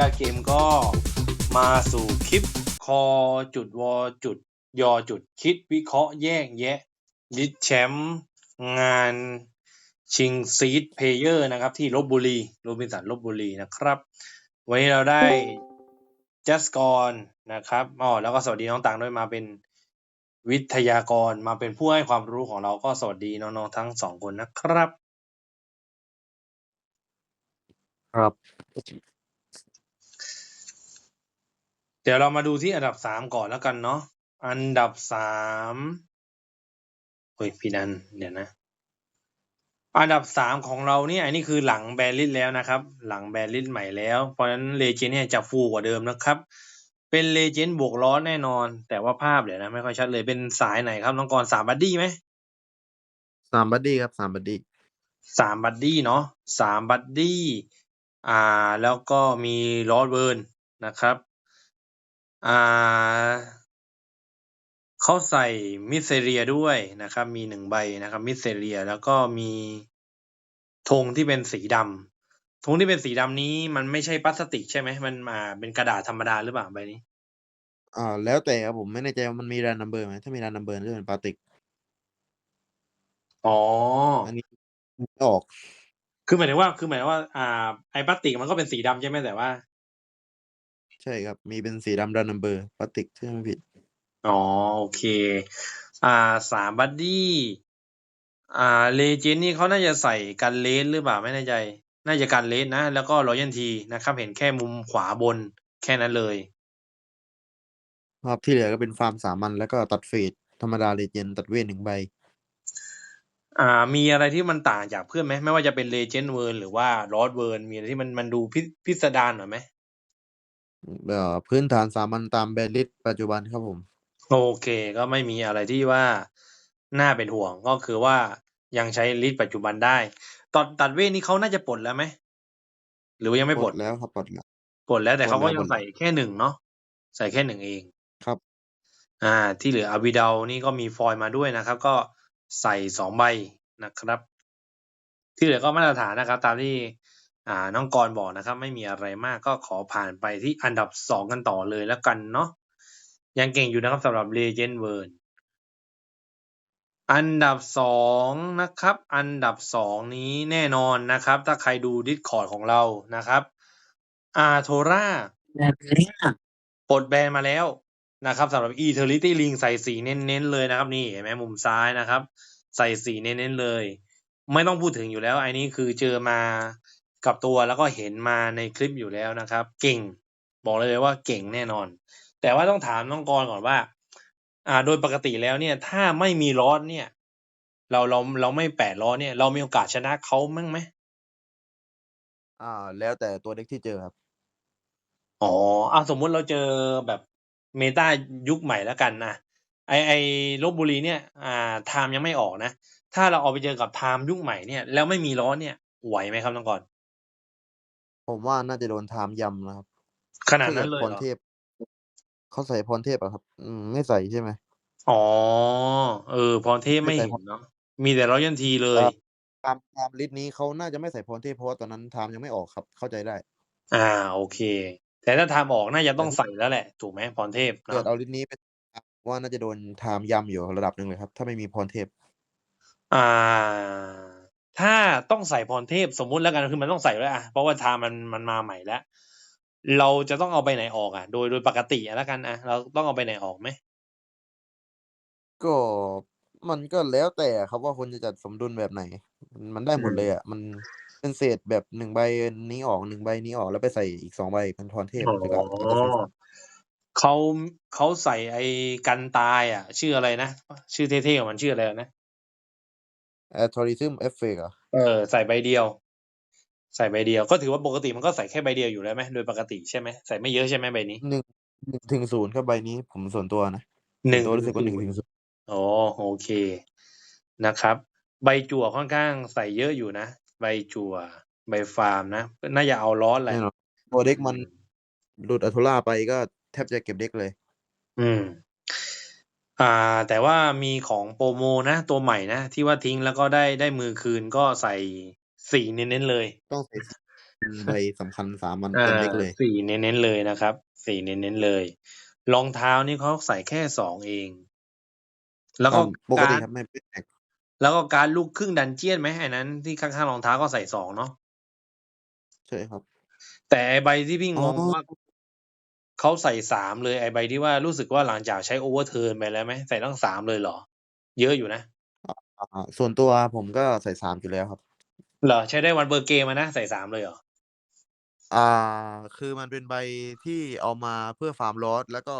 การเกมก็มาสู่คลิปคอจุดวอจุดยอจุดคิดวิเคราะห์แยกแยะลิดแชมป์งานชิงซีดเพเยอร์นะครับ ที่ลบบุรีโรบินสันลบบุรีนะครับ วันนี้เราได้จัสกรนะครับอ๋อแล้วก็สวัสดีน้องต่างด้วยมาเป็นวิทยากรมาเป็นผู้ให้ความรู้ของเราก็สวัสดีน้องๆทั้งสองคนนะครับ ครับ เดี๋ยวเรามาดูที่อันดับสามก่อนแล้วกันเนาะ อันดับสามเฮ้ยพี่นันเดี๋ยวนะ อันดับสามของเราเนี่ยอันนี้คือหลังแบนลิสแล้วนะครับ หลังแบนลิสใหม่แล้ว เพราะฉะนั้นเลเจนเนี่ยจะฟูกว่าเดิมนะครับ เป็นเลเจนด์บวกล้อแน่นอน แต่ว่าภาพเดี๋ยวนะไม่ค่อยชัดเลยเป็นสายไหนครับน้องกรณ์สามบัดดี้ไหมสามบัดดี้ครับสามบัดดี้สามบัดดี้เนาะสามบัดดี้อ่าแล้วก็มีลอสเวิร์นนะครับ อ่า เขาใส่มิสเซเรียด้วยนะครับ มีหนึ่งใบนะครับมิสเซเรียแล้วก็มีธงที่เป็นสีดำธงที่เป็นสีดำนี้มันไม่ใช่พลาสติกใช่ไหมมันมาเป็นกระดาษธรรมดาหรือเปล่าใบนี้ อ่า แล้วแต่ครับผมไม่แน่ใจว่ามันมีรันนัมเบอร์ไหมถ้ามีรันนัมเบอร์จะเป็นปาติกอ๋อ อันนี้ไม่ออก คือหมายถึงว่า คือหมายถึงว่า อ่า ไอ้พลาสติกมันก็เป็นสีดำใช่ไหมแต่ว่า ใช่ครับ มีเป็นสีดำรันนัมเบอร์ปาติกถ้าไม่ผิด อ๋อ โอเค อ่าสามบัดดี้อ่าเลเจนนี่เขาน่าจะใส่กันเลสหรือเปล่าไม่แน่ใจ น่าจะกันเลสนะ แล้วก็รอยันทีนะครับ เห็นแค่มุมขวาบนแค่นั้นเลยครับที่เหลือก็เป็นฟาร์มสามัญแล้วก็ตัดเฟดธรรมดาเลเจนตัดเวทหนึ่งใบ อ่า มีอะไรที่มันต่างจากเพื่อนไหมไม่ว่าจะเป็นเลเจนด์เวิร์หรือว่าลอ d เวิร์มีอะไรที่มันมันดูพิพิสดารหน่อยไหม เอ่อพื้นฐานสามัญตามแบนลิสปัจจุบันครับผม โอเคก็ไม่มีอะไรที่ว่าน่าเป็นห่วงก็คือว่ายังใช้ลิสต์ปัจจุบันได้ ตอนตัดเวทนี่เขาน่าจะปลดแล้วไหม หรือว่ายังไม่ปลดแล้วครับปลดแล้วปลดแล้วแต่เขาก็ปลดแล้วยังปลดแล้วใส่แค่หนึ่งเนาะใส่แค่หนึ่งเองครับ อ่า ที่เหลืออาวิดานี่ก็มีฟอยล์มาด้วยนะครับ ก็ใส่สองใบนะครับ ที่เหลือก็มาตรฐานนะครับ ตามที่ อ่าน้องกรบอกนะครับ ไม่มีอะไรมากก็ขอผ่านไปที่อันดับสองกันต่อเลยแล้วกันเนาะยังเก่งอยู่นะครับสำหรับ Legend w o r d อันดับสองนะครับ อันดับสองนี้แน่นอนนะครับ ถ้าใครดู Discord ของเรานะครับอาโทราปลดแบนมาแล้วนะครับสำหรับ Eternity Ring ใส่สีเน้นๆเลยนะครับ นี่เห็นไหมมุมซ้ายนะครับ ใส่สีเน้นๆเลย ไม่ต้องพูดถึงอยู่แล้ว อันนี้คือเจอมา กับตัวแล้วก็เห็นมาในคลิปอยู่แล้วนะครับ เก่ง บอกเลยว่าเก่งแน่นอน แต่ว่าต้องถามน้องกรณ์ก่อนว่า อ่า โดยปกติแล้วเนี่ย ถ้าไม่มีล้อเนี่ย เราเราเราไม่แปดล้อเนี่ย เรามีโอกาสชนะเขามั้งไหมอ่า แล้วแต่ตัวเด็กที่เจอครับ อ๋ออะสมมุติเราเจอแบบเมตายุคใหม่แล้วกันนะไอไอลบบุรีเนี่ย อ่าไทม์ยังไม่ออกนะ ถ้าเราเอาไปเจอกับไทม์ยุคใหม่เนี่ย แล้วไม่มีล้อเนี่ยไหวไหมครับน้องกรณ์ ผมว่าน่าจะโดนทามยำนะครับขนาดนั้นเลยพเหรรอเทพเขาใส่พรเทพอะครับ อืมไม่ใส่ใช่ไหมอ๋อ เออ พรเทพไม่ไม่ใส่เห็นเนาะมีแต่ร้อยยันทีเลยครับตามตามลิสต์นี้เขาน่าจะไม่ใส่พรเทพเพราะว่าตอนนั้นไทม์ยังไม่ออกครับ เข้าใจได้ อ่า โอเค แต่ถ้าไทม์ออกน่าจะต้องใส่แล้วแหละ ถูกไหมพรเทพเกิดเนาะเอาลิสต์นี้ไปว่าน่าจะโดนไทม์ยำอยู่ระดับหนึ่งเลยครับ ถ้าไม่มีพรเทพ อ่า ถ้าต้องใส่พรเทพสมมุติแล้วกันคือมันต้องใส่แล้วอะเพราะว่าไทม์มันมันมาใหม่แล้ว เราจะต้องเอาไปไหนออกอะ โดยโดยปกติอะแล้วกันอะเราต้องเอาไปไหนออกไหมก็มันก็แล้วแต่ครับว่าคนจะจัดสมดุลแบบไหนมันมันได้หมดเลยอะมันเป็นเศษแบบหนึ่งใบนี้ออกหนึ่งใบนี้ออกแล้วไปใส่อีกสองใบเป็นพรเทพอ๋อแล้วก็แล้วก็ใส่เขาเขาใส่ไอ้กันตายอะ ชื่ออะไรนะชื่อเท่ๆของมันชื่ออะไรนะ แอทอริซึมเอฟเฟกอะเออใส่ใบเดียว ใส่ใบเดียวก็ถือว่าปกติมันก็ใส่แค่ใบเดียวอยู่แล้วไหมโดยปกติใช่ไหมใส่ไม่เยอะใช่ไหมใบนี้หนึ่งหนึ่งถึงศูนย์ครับใบนี้ผมส่วนตัวนะหนึ่งส่วตัวรู้สึกว่าหนึ่งถึงศูนย์อ๋อโอเคนะครับ ใบจั่วค่อนข้างใส่เยอะอยู่นะ ใบจั่วใบฟาร์มนะน่าจะเอาล้อแหละแน่นอนตัวเด็กมันหลุดอัลโทล่าไปก็แทบจะเก็บเด็กเลย อืม อ่า แต่ว่ามีของโปรโมนะ ตัวใหม่นะ ที่ว่าทิ้งแล้วก็ได้ได้มือคืนก็ใส่สีเน้นๆเลย ต้องใส่ใบสำคัญสามัญอ่าเต็มเด็กเลยสี่เน้นๆเลยนะครับสี่เน้นๆเลยรองเท้านี่เขาใส่แค่สองเอง แล้วก็อ่าปกติการครับไม่เป็นแอกแล้วก็การลูกครึ่งดันเจียนไหมไอ้นั้น ที่ข้างๆรองเท้าก็ใส่สองเนาะใช่ครับ แต่ไอใบที่พี่งงอ๋อว่า เขาใส่สามเลยไอใบที่ว่ารู้สึกว่าหลังจากใช้โอเวอร์เทิร์นไปแล้วไหมใส่ตั้งสามเลยเหรอ เยอะอยู่นะอ่าส่วนตัวผมก็ใส่สามอยู่แล้วครับ เหรอใช้ได้วันเบอร์เกมมานะ ใส่สามเลยเหรออ่า คือมันเป็นใบที่เอามาเพื่อฟาร์มลอสแล้วก็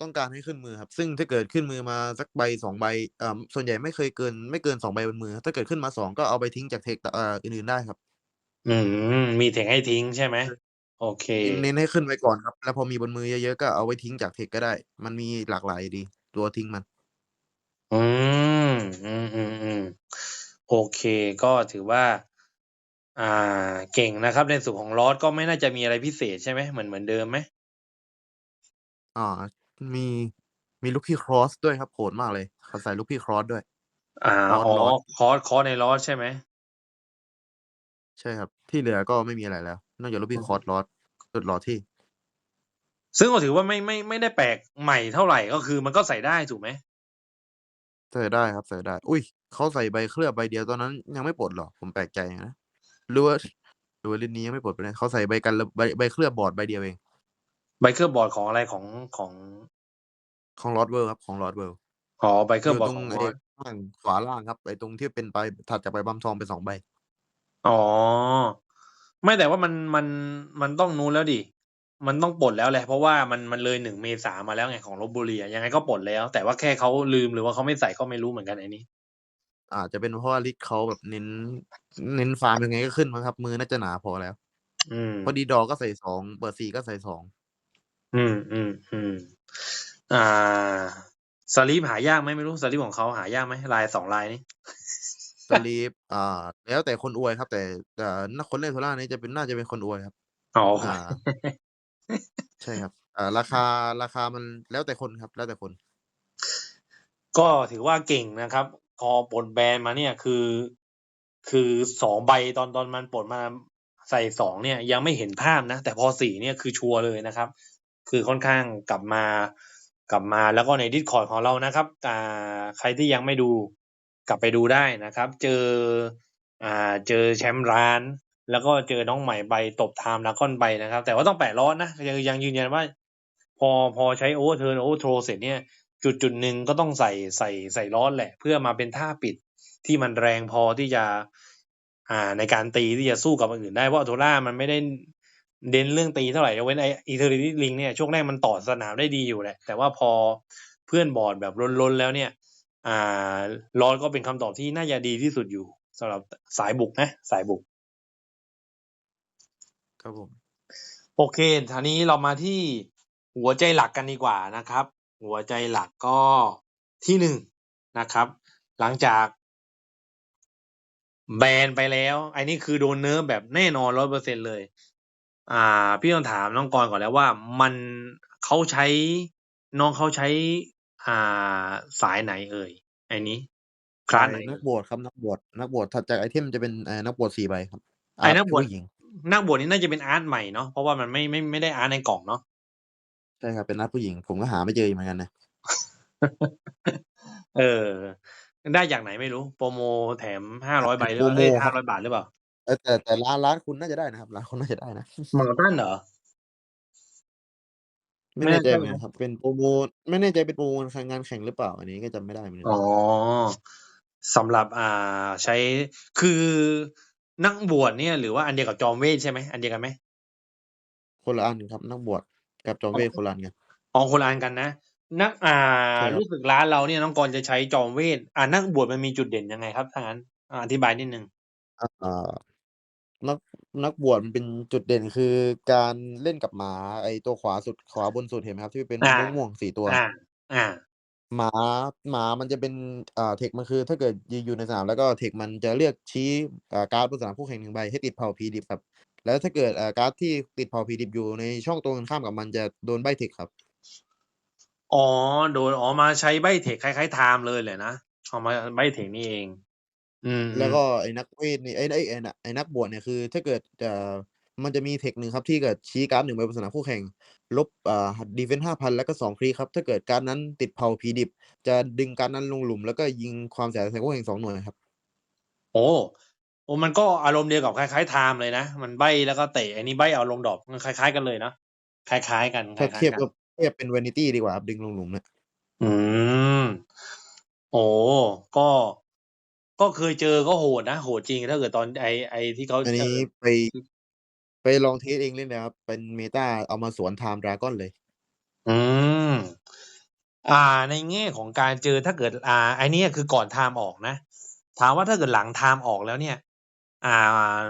ต้องการให้ขึ้นมือครับ ซึ่งถ้าเกิดขึ้นมือมาสักใบสองใบอ่าส่วนใหญ่ไม่เคยเกิน ไม่เกินสองใบบนมือ ถ้าเกิดขึ้นมาสองก็เอาไปทิ้งจากเทคอ่าอื่นๆได้ครับ อืมมีเทคให้ทิ้งใช่ไหม โอเค เน้นให้ขึ้นไว้ก่อนครับ แล้วพอมีบนมือเยอะๆก็เอาไว้ทิ้งจากเทคก็ได้ มันมีหลากหลายดี ตัวทิ้งมัน อืมอืมอืมอืมโอเค ก็ถือว่า อ่า เก่งนะครับ ในส่วนของลอสก็ไม่น่าจะมีอะไรพิเศษใช่ไหมเหมือนเหมือนเดิมไหมอ่า มีมีลูกพี่ครอสด้วยครับโหดมากเลยเขาใส่ลูกพี่ครอสด้วย อ่าคอร์สอ๋อลอสคอร์สคอร์สในลอสใช่ไหมใช่ครับ ที่เหลือก็ไม่มีอะไรแล้ว นอกจากลูกพี่ครอสลอสสุดหล่อที่ ซึ่งก็ถือว่าไม่ไม่ไม่ได้แปลกใหม่เท่าไหร่ก็คือมันก็ใส่ได้ถูกไหมใส่ได้ครับใส่ได้ อุ้ยเขาใส่ใบเคลือบใบเดียวตอนนั้นยังไม่ปลดหรอผมแปลกใจนะหรือว่าหรือว่ารุ่นนี้ยังไม่ปลดไปเลยเขาใส่ใบกันระใบใบเคลือบบอร์ดใบเดียวเองไบเกอร์บอร์ดของอะไรของของของลอสเวิร์ครับของลอสเวิร์อ๋อไบอเกอร์ยู่บอร์ตดรงของไอ้ลอสข้างขวาล่างครับไอ้ตรงที่เป็นใบถัดจากใบบัมทองเป็นสองใบ อ๋อ ไม่แต่ว่ามันมันมันต้องนู้นแล้วดิ มันต้องปลดแล้วแหละ เพราะว่ามันมันเลยหนึ่งเมษามาแล้วไงของลบบุรีอะยังไงก็ปลดแล้ว แต่ว่าแค่เขาลืมหรือว่าเขาไม่ใส่ก็ไม่รู้เหมือนกันไอ้นี่อาจจะเป็นเพราะว่าลิกเขาแบบเน้น เน้นฟาร์มยังไงก็ขึ้นมั้งครับ มือน่าจะหนาพอแล้ว อืมพอดีดอก็ใส่สองเปิดสี่ก็ใส่สองอืมอืมอืมอ่าสลีปหายากไหมไม่รู้สลีปของเขาหายากไหมลายสองลายนี่ สลีปอ่า แล้วแต่คนอวยครับ แต่ แต่นักคนเล่นโซล่านี้จะเป็น น่าจะเป็นคนอวยครับ อ๋อ อ่า ใช่ครับ อ่า ราคา ราคามันแล้วแต่คนครับ แล้วแต่คน ก็ถือว่าเก่งนะครับ พอปลดแบนมาเนี่ยคือ คือสองใบตอนตอนมันปลดมาใส่สองเนี่ย ยังไม่เห็นภาพนะ แต่พอสี่เนี่ยคือชัวร์เลยนะครับ คือค่อนข้างกลับมากลับมาแล้วก็ในดิสคอร์ดของเรานะครับอ่าใครที่ยังไม่ดู กลับไปดูได้นะครับ เจออ่าเจอแชมป์ร้าน แล้วก็เจอน้องใหม่ใบตบไทม์แล้วก้อนใบนะครับ แต่ว่าต้องแปะร้อนนะยังยังยืนยันว่า พอพอใช้โอเวอร์เทิร์นโอเวอร์โทรเสร็จเนี่ยจุดจุดหนึ่งก็ต้องใส่ใส่ใส่ร้อนแหละ เพื่อมาเป็นท่าปิดที่มันแรงพอที่จะอ่าในการตีที่จะสู้กับคนอื่นได้เพราะอัลโทล่ามันไม่ได้เด่นเรื่องตีเท่าไหร่ยกเว้นไออีเทอร์นิลิงเนี่ยช่วงแรกมันต่อสนามได้ดีอยู่แหละ แต่ว่าพอเพื่อนบอร์ดแบบล้นๆแล้วเนี่ย อ่าร้อนก็เป็นคำตอบที่น่าจะดีที่สุดอยู่สำหรับสายบุกนะ สายบุก ครับผมโอเคทีนี้เรามาที่หัวใจหลักกันดีกว่านะครับ หัวใจหลักก็ที่หนึ่งนะครับ หลังจาก แบนไปแล้วไอ้นี่คือโดนเนิร์ฟแบบแน่นอนร้อยเปอร์เซ็นเลย อ่า พี่ต้องถามน้องกรณ์ก่อนแล้วว่า มันเขาใช้น้องเขาใช้ อ่า สายไหนเอ่ยไอ้นี้ คลาสไหนนักบวชครับนักบวชนักบวชถัดจากไอเทมจะเป็นเอ่อนักบวชสี่ใบครับไอ้นักบวชผู้หญิงนักบวชนี่น่าจะเป็นอาร์ตใหม่เนาะเพราะว่ามันไม่ไม่ไม่ได้อาร์ตในกล่องเนาะใช่ครับเป็นนักผู้หญิง ผมก็หาไม่เจอเหมือนกันนะเออ ได้จากไหนไม่รู้ โปรโมแถมห้าร้อยใบหรือเปล่าเอ้ยห้าร้อยบาทหรือเปล่าเออแต่แต่ร้านร้านคุณน่าจะได้นะครับร้านคุณน่าจะได้นะมอร์ตันเหรอ ไม่แน่ใจไม่เหมืแน่อนใจกันครับ เป็นโปรโมไม่แน่ใจเป็นโปรโมงานแข่งหรือเปล่า อันนี้ก็จำไม่ได้เหมือนกันอ๋อสำหรับอ่าใช้คือนักบวชเนี่ยหรือว่าอันเดียวกับจอมเวทใช่ไหมอันเดียวกันไหมคนละอันครับนักบวชกับจอมเวทคนละอันกัน อ๋อคนละอันกันนะนักอ่าใช่ครับ รู้สึกร้านเราเนี่ยน้องกรณ์จะใช้จอมเวทอ่านักบวชมันมีจุดเด่นยังไงครับถ้างั้นอ่าอธิบายนิดนึง อ่า นักนักบวชมันเป็นจุดเด่นคือการเล่นกับหมาไอตัวขวาสุดขวาบนสุดเห็นไหมครับ ที่เป็นอ่า ม่วงๆสี่ตัว อ่า อ่า หมาหมามันจะเป็นอ่าเทคมันคือ ถ้าเกิดยืนอยู่ในสนามแล้วก็เทคมันจะเลือกชี้อ่าการ์ดบนสนามคู่แข่งหนึ่งใบให้ติดเผ่าพีดิบครับ แล้วถ้าเกิดอ่าการ์ดที่ติดเผ่าพีดิบอยู่ในช่องตรงกันข้ามกับมันจะโดนใบเทคครับ อ๋อ โดยอ๋อมาใช้ใบเทคคล้ายๆไทม์เลยเลยนะเอามาใบเทคนี่เอง อืมแล้วก็ไอ้นักเวทนี่ไอ้ไอ้ไอ้น่ะไอ้นักบวชเนี่ยคือ ถ้าเกิดเอ่อมันจะมีเทคหนึ่งครับที่เกิดชี้การ์ดหนึ่งใบบนสนามคู่แข่ง ลบอ่าดีเฟนส์ห้าพันแล้วก็สองครีครับ ถ้าเกิดการ์ดนั้นติดเผาผีดิบ จะดึงการ์ดนั้นลงหลุม แล้วก็ยิงความเสียหายใส่คู่แข่งสองหน่วยครับ โอ้โอ้มันก็อารมณ์เดียวกับคล้ายๆไทม์เลยนะ มันใบแล้วก็เตะอันนี้ใบเอาลงดอกมันคล้าย ๆ กันเลยเนาะคล้ายๆกันคถ้าล้ายเทียบๆกัน กับเทียบเป็นวานิตี้ดีกว่าครับดึงลงหลุมเนี่ย อืม โอ้ ก็ ก็เคยเจอก็โหดนะ โหดจริง ถ้าเกิดตอนไอไอที่เขาอันเจนี้อไปไปลองเทสเองเล่นเลยครับ เป็นเมตาเอามาสวนไทม์ดราก้อนเลย อืม อ่า ในแง่ของการเจอถ้าเกิด อ่าไอเนี้ยคือก่อนไทม์ออกนะ ถามว่าถ้าเกิดหลังไทม์ออกแล้วเนี่ย อ่า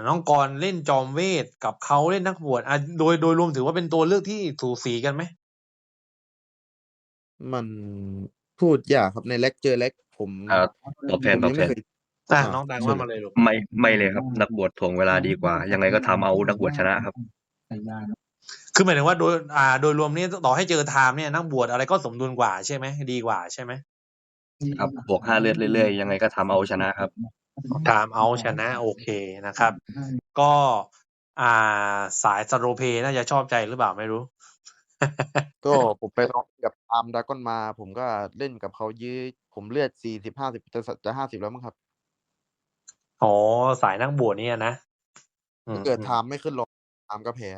น้องกรณ์เล่นจอมเวทกับเขาเล่นนักบวชอะโดยโดยรวมถือว่าเป็นตัวเลือกที่สูสีกันไหม มันพูดยากครับในเล็กเจอเล็กผมอ่าตอบแทนผมตอบยังแทไม่น เคย อะอ่าน้องตังเชิญว่ามาเลยลูกไม่ไม่เลยครับ นักบวชถ่วงเวลาดีกว่า ยังไงก็ทำเอานักบวชชนะครับ คือหมายถึงว่าโดยอ่า โดยรวมเนี่ยต่อให้เจอไทม์เนี่ยนักบวชอะไรก็สมดุลกว่าใช่ไหมดีกว่าใช่ไหมครับบวกห้าเลือดเรื่อยๆยังไงก็ทำเอาชนะครับไทม์เอาชนะโอเคนะครับ ก็อ่าสายสโลเพน่าจะชอบใจหรือเปล่าไม่รู้ ก็ผมไปลองกับอาร์มดราก้อนมา ผมก็เล่นกับเขายื้อผมเลือดสี่สิบห้าสิบจะจะห้าสิบแล้วมั้งครับ อ๋อ สายนักบวชเนี่ยนะอืถ้ามเกิดอืมไทม์ไม่ขึ้นลงไทม์ก็แพ้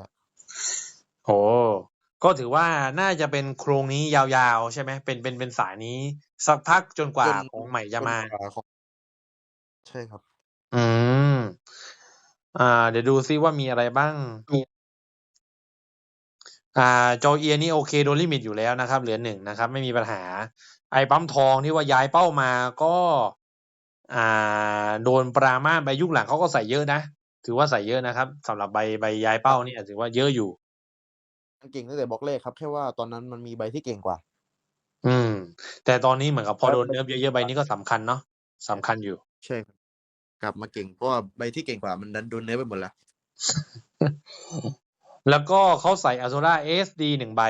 โอ้ก็ถือว่าน่าจะเป็นโครงนี้ยาวๆ ใช่ไหมเป็นเป็นเป็นสายนี้ สักพักจนกว่าจนของใหม่จะจนมากว่าของใช่ครับ อืม อ่า เดี๋ยวดูซิว่ามีอะไรบ้างอ่าจอเอียนี่โอเคโดนลิมิตอยู่แล้วนะครับ เหลือหนึ่งนะครับ ไม่มีปัญหา ไอ้ปั๊มทองที่ว่าย้ายเป้ามาก็ อ่าโดนปรามาสใบยุคหลังเขาก็ใส่เยอะนะ ถือว่าใส่เยอะนะครับสำหรับใบใบย้ายเป้านี่ถือว่าเยอะอยู่มันเก่งตั้งแต่บล็อกแรกครับ แค่ว่าตอนนั้นมันมีใบที่เก่งกว่า อืม แต่ตอนนี้เหมือนกับพอแล้วโดนใบเนิร์ฟเยอะๆใบนี้ก็สำคัญเนาะสำคัญอยู่ ใช่ครับกลับมาเก่งเพราะว่าใบที่เก่งกว่ามันดันโดนเนื้อไปหมดแล้วแล้วก็เขาใส่อ z โซ r าเอสดีหนึ่งใบ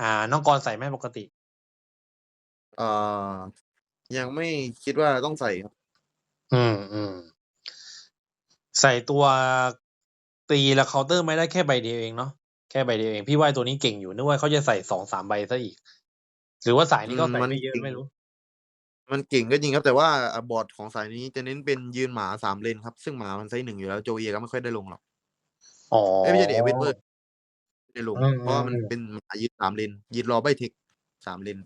อ่า น้องกรณ์ใส่ไหมปกติ เอ่อ ยังไม่คิดว่าต้องใส่ครับ อืมอืม ใส่ตัวตีแล้วเคาน์เตอร์ไม่ได้แค่ใบเดียวเองเนาะแค่ใบเดียวเอง พี่ว่าตัวนี้เก่งอยู่นึกว่าเขาจะใส่สองสามใบซะอีก หรือว่าสายนี้ก็ใส่อืมมันไม่เยอะเก่งไม่รู้ มันเก่งก็จริงครับ แต่ว่าอะบอร์ดของสายนี้จะเน้นเป็นยืนหมาสามเลนครับ ซึ่งหมามันไซส์หนึ่งอยู่แล้วโจเอียก็ไม่ค่อยได้ลงหรอกอ๋อเอ้ยไม่ใช่เดวิดเบิร์ดไม่ได้ลงอืมเพราะว่ามันอืมเป็นหมายืนสามเลนยืนรอใบเทคสามเลน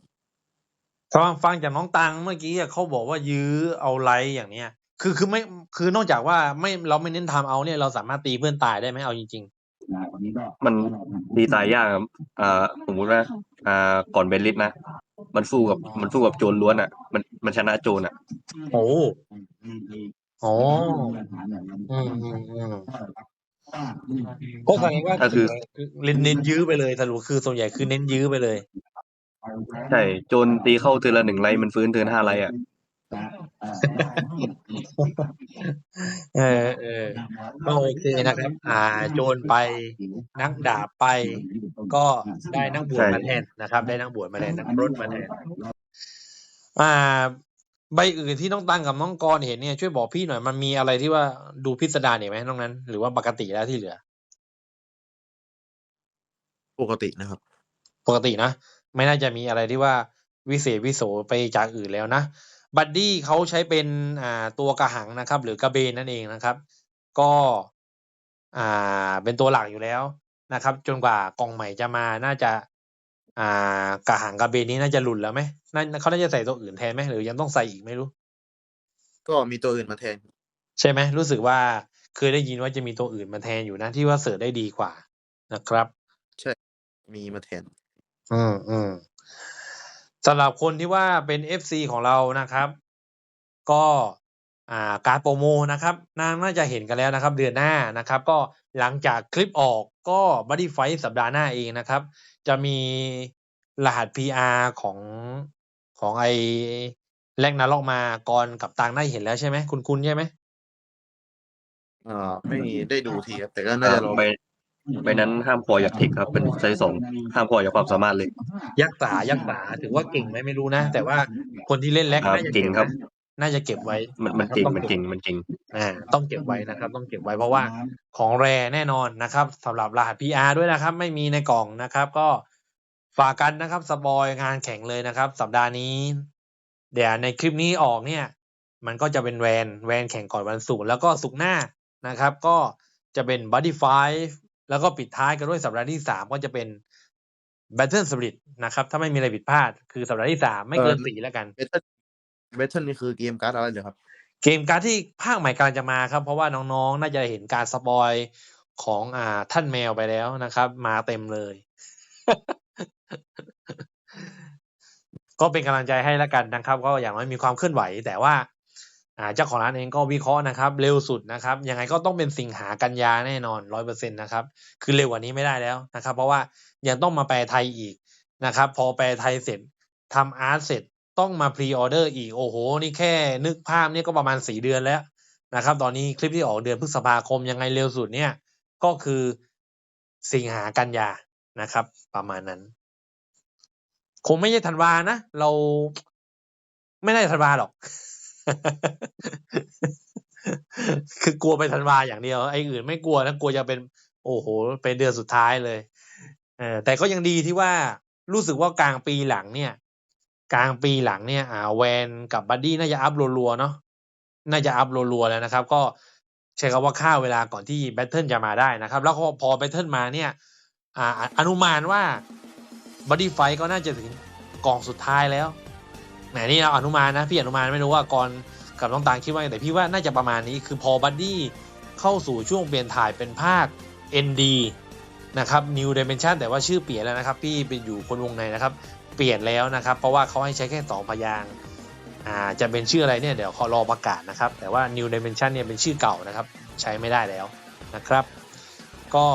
ฟังฟังจากน้องตังเมื่อกี้อะเขาบอกว่ายื้อเอาไลท์อย่างเนี้ย คือคือไม่คือนอกจากว่าไม่เราไม่เน้นทำเอาเนี่ยเราสามารถตีเพื่อนตายได้ไหมเอาจริงมันดีตายยากครับอ่าสมมติว่าอ่าก่อนเบนลิสนะ มันสู้กับมันสู้กับโจรล้วนอะ มันมันชนะโจรอะ ๆ โอ้โอ้อืมอืมอืมก็แสดงว่าถ้าคือ เน้นเน้นยื้อไปเลยสรุปคือส่วนใหญ่คือเน้นยื้อไปเลย ใช่โจรตีเข้าเทือนละหนึ่งไลท์มันฟื้นเทือนห้าไลท์อะเออเออก็โอเคนะครับ อ่า โจรไปนักดาบไป ก็ได้นักบวชใช่มาแทนนะครับ ได้นักบวชมาแทนนักรถมาแทนอ่า ใบอื่นที่น้องตังกับน้องกรณ์เห็นเนี่ยช่วยบอกพี่หน่อยมันมีอะไรที่ว่าดูพิสดารอีกไหมน้องนั้น หรือว่าปกติแล้วที่เหลือ ปกตินะครับ ปกตินะ ไม่น่าจะมีอะไรที่ว่าวิเศษวิโสไปจากอื่นแล้วนะบัดดี้เขาใช้เป็นอ่าตัวกระหังนะครับ หรือกระเบนนั่นเองนะครับ ก็อ่าเป็นตัวหลักอยู่แล้วนะครับ จนกว่ากล่องใหม่จะมาน่าจะ อ่ากระหังกระเบนนี้น่าจะหลุดแล้วไหมน่าเขาน่าจะใส่ตัวอื่นแทนไหมหรือยังต้องใส่อีกไม่รู้ ก็มีตัวอื่นมาแทน ใช่ไหมรู้สึกว่าเคยได้ยินว่าจะมีตัวอื่นมาแทนอยู่นะที่ว่าเสิร์ชได้ดีกว่านะครับมีมาแทน อืมอืมสำหรับคนที่ว่าเป็น FC ของเรานะครับ ก็อ่าการดโปรโมนะครับน่าน่าจะเห็นกันแล้วนะครับ เดือนหน้านะครับ ก็หลังจากคลิปออกก็บั d ดี้ไฟสัปดาห์หน้าเองนะครับ จะมีรหัส PR ของของไอแลกนาล็อกมาก่อนกับตังได้เห็นแล้วใช่ไหมคุณคุณใช่ไหมเอ่อไม่ได้ดูทีครับแต่ก็น่าจะรอใบ ใบนั้นห้ามคออยากเทคครับ เป็นไซส์สองห้ามคออยากความสามารถเลย ยักษ์สายักษ์สาถือว่าเก่งไหมไม่รู้นะ แต่ว่าคนที่เล่นแลกครับน่าจะเก่งครับ นะน่าจะเก็บไว้มันมันนะครับจริงต้องมันเก็บจริงมันจริงอ่าต้องเก็บไว้นะครับ ต้องเก็บไว้เพราะว่า ของแรแน่นอนนะครับสำหรับรหัส PR ด้วยนะครับ ไม่มีในกล่องนะครับ ก็ฝากกันนะครับสปอยงานแข่งเลยนะครับ สัปดาห์นี้ เดี๋ยวในคลิปนี้ออกเนี่ย มันก็จะเป็นแวนแวนแข่งก่อนวันศุกร์แล้วก็ศุกร์หน้านะครับ ก็จะเป็น Body Five แล้วก็ปิดท้ายกันด้วยสัปดาห์ที่สามก็จะเป็น Battle Spirit นะครับ ถ้าไม่มีอะไรผิดพลาด คือสัปดาห์ที่สามไม่เกินเออสี่แล้วกันเบทเทิลเบทเทิลนี่คือเกมการ์ดอะไรเหรอครับ เกมการ์ดที่ภาคใหม่กำลังจะมาครับ เพราะว่าน้องๆ น่าจะเห็นการสปอยของอ่าท่านแมวไปแล้วนะครับ มาเต็มเลย ก็เป็นกำลังใจให้แล้วกันนะครับ ก็อย่างน้อยมีความเคลื่อนไหว แต่ว่าอ่า เจ้าของร้านเองก็วิเคราะห์นะครับ เร็วสุดนะครับ ยังไงก็ต้องเป็นสิงหากันยาแน่นอนร้อยเปอร์เซ็นตนะครับ คือเร็วกว่านี้ไม่ได้แล้วนะครับ เพราะว่ายังต้องมาแปลไทยอีกนะครับ พอแปลไทยเสร็จทำอาร์ตเสร็จต้องมาพรีออเดอร์อีก โอ้โห นี่แค่นึกภาพเนี่ยก็ประมาณสี่เดือนแล้วนะครับ ตอนนี้คลิปที่ออกเดือนพฤษภาคมยังไงเร็วสุดเนี่ย ก็คือสิงหากันยานะครับ ประมาณนั้น คงไม่ใช่ธันวานะ เราไม่ได้ธันวาหรอก คือกลัวไปธันวาอย่างเดียวไอ้อื่นไม่กลัวนะกลัวจะเป็น โอ้โห เป็นเดือนสุดท้ายเลยเออแต่ก็ยังดีที่ว่ารู้สึกว่ากลางปีหลังเนี่ย กลางปีหลังเนี่ยอ่าแวนกับบัดดี้น่าจะอัพรัวๆเนาะน่าจะอัพรัวๆแล้วนะครับ ก็ใช้คำว่าค่าเวลาก่อนที่แบทเทิลจะมาได้นะครับ แล้วพอแบทเทิลมาเนี่ยออนุมานว่าบัดดี้ไฟก็น่าจะถึงกองสุดท้ายแล้ว แหมนี่เราอนุมานนะ พี่อนุมานไม่รู้ว่าก่อนกับน้องตาลคิดว่าไงแต่พี่ว่าน่าจะประมาณนี้คือพอบัดดี้เข้าสู่ช่วงเปลี่ยนถ่ายเป็นภาค ND นะครับ New Dimension แต่ว่าชื่อเปลี่ยนแล้วนะครับ พี่เป็นอยู่คนวงในนะครับ เปลี่ยนแล้วนะครับ เพราะว่าเขาให้ใช้แค่สองพยางอ่าจะเป็นชื่ออะไรเนี่ยเดี๋ยวขอรอประกาศนะครับ แต่ว่า New Dimension เนี่ยเป็นชื่อเก่านะครับ ใช้ไม่ได้แล้วนะครับ ก็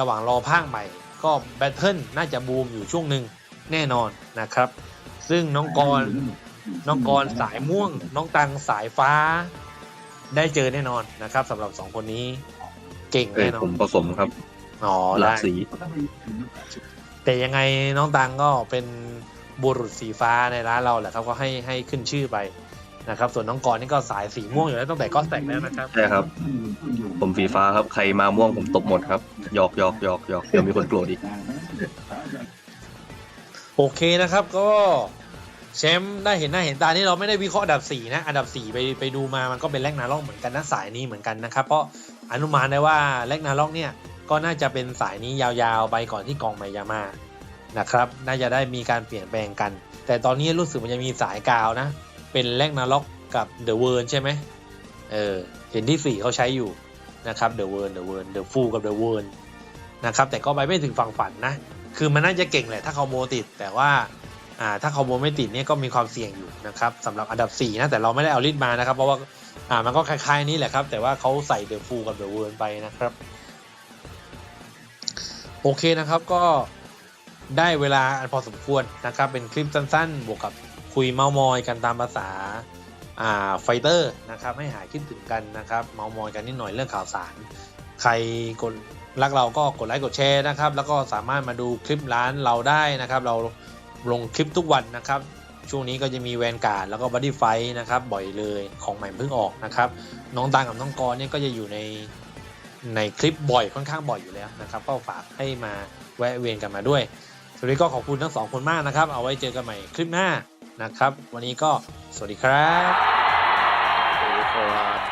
ระหว่างรอภาคใหม่ ก็แบทเทิลน่าจะบูมอยู่ช่วงหนึ่งแน่นอนนะครับ ซึ่งน้องกร น้องกรณ์สายม่วง น้องตังสายฟ้า ได้เจอแน่นอนนะครับสำหรับสองคนนี้ เก่งเอ้ยแน่นอผนมผสมครับอ๋อหลาได้กสี แต่ยังไงน้องตังก็เป็นบุรุษสีฟ้าในร้านเราแหละครับก็ให้ให้ขึ้นชื่อไปนะครับ ส่วนน้องกรณ์นี่ก็สายสีม่วงอยู่แล้วตั้งแต่ก้อนแตกแล้วนะครับ ใช่ครับ ผมสีฟ้าครับ ใครมาม่วงผมตบหมดครับหยอกหยอกหยอกหยอกเดี๋ยวมีคนโกรธอีก โอเคนะครับก็ แชมป์ได้เห็นหน้าเห็นตานี่เราไม่ได้วิเคราะห์อันดับสี่นะอันดับสี่ไปไปดูมามันก็เป็นแลกนาล็อกเหมือนกันนะสายนี้เหมือนกันนะครับเพราะอนุมานได้ว่าแลกนาล็อกเนี่ยก็น่าจะเป็นสายนี้ยาวๆไปก่อนที่กองใหม่จะมานะครับน่าจะได้มีการเปลี่ยนแปลงกัน แต่ตอนนี้รู้สึกมันจะมีสายกาวนะ เป็นแลกนาล็อกกับเดอะเวิร์นใช่ไหมเออเห็นที่สี่เขาใช้อยู่นะครับเดอะเวิร์นเดอะเวิร์นเดอะฟูกับเดอะเวิร์นนะครับแต่ก็ไปไม่ถึงฝั่งฝันนะ คือมันน่าจะเก่งแหละถ้าเขาโมติดแต่ว่า อ่าถ้าเขาโมไม่ติดเนี่ยก็มีความเสี่ยงอยู่นะครับสำหรับอันดับ4นะแต่เราไม่ได้เอาลิสต์มานะครับ เพราะว่าอ่ามันก็คล้ายๆนี้แหละครับ แต่ว่าเขาใส่เดอะฟูกับเดอะเวิร์นไปนะครับ โอเคนะครับก็ได้เวลาอันพอสมควรนะครับ เป็นคลิปสั้นๆ บวกกับคุยเมามอยกันตามภาษาอ่าไฟเตอร์นะครับให้หายคิดถึงกันนะครับเมามอยกันนิดหน่อยเรื่องข่าวสาร ใครกดรักเราก็กดไลค์กดแชร์นะครับ แล้วก็สามารถมาดูคลิปร้านเราได้นะครับ เรา ลงคลิปทุกวันนะครับ ช่วงนี้ก็จะมีแวนการ์ดแล้วก็บัดดี้ไฟนะครับบ่อยเลยของใหม่เพิ่งออกนะครับ น้องตังกับน้องกรณ์เนี่ยก็จะอยู่ในในคลิปบ่อยค่อนข้างบ่อยอยู่แล้วนะครับ ก็ฝากให้มาแวะเวียนกันมาด้วยสวัสดีก็ขอบคุณทั้งสองคนมากนะครับ เอาไว้เจอกันใหม่คลิปหน้านะครับ วันนี้ก็สวัสดีครับ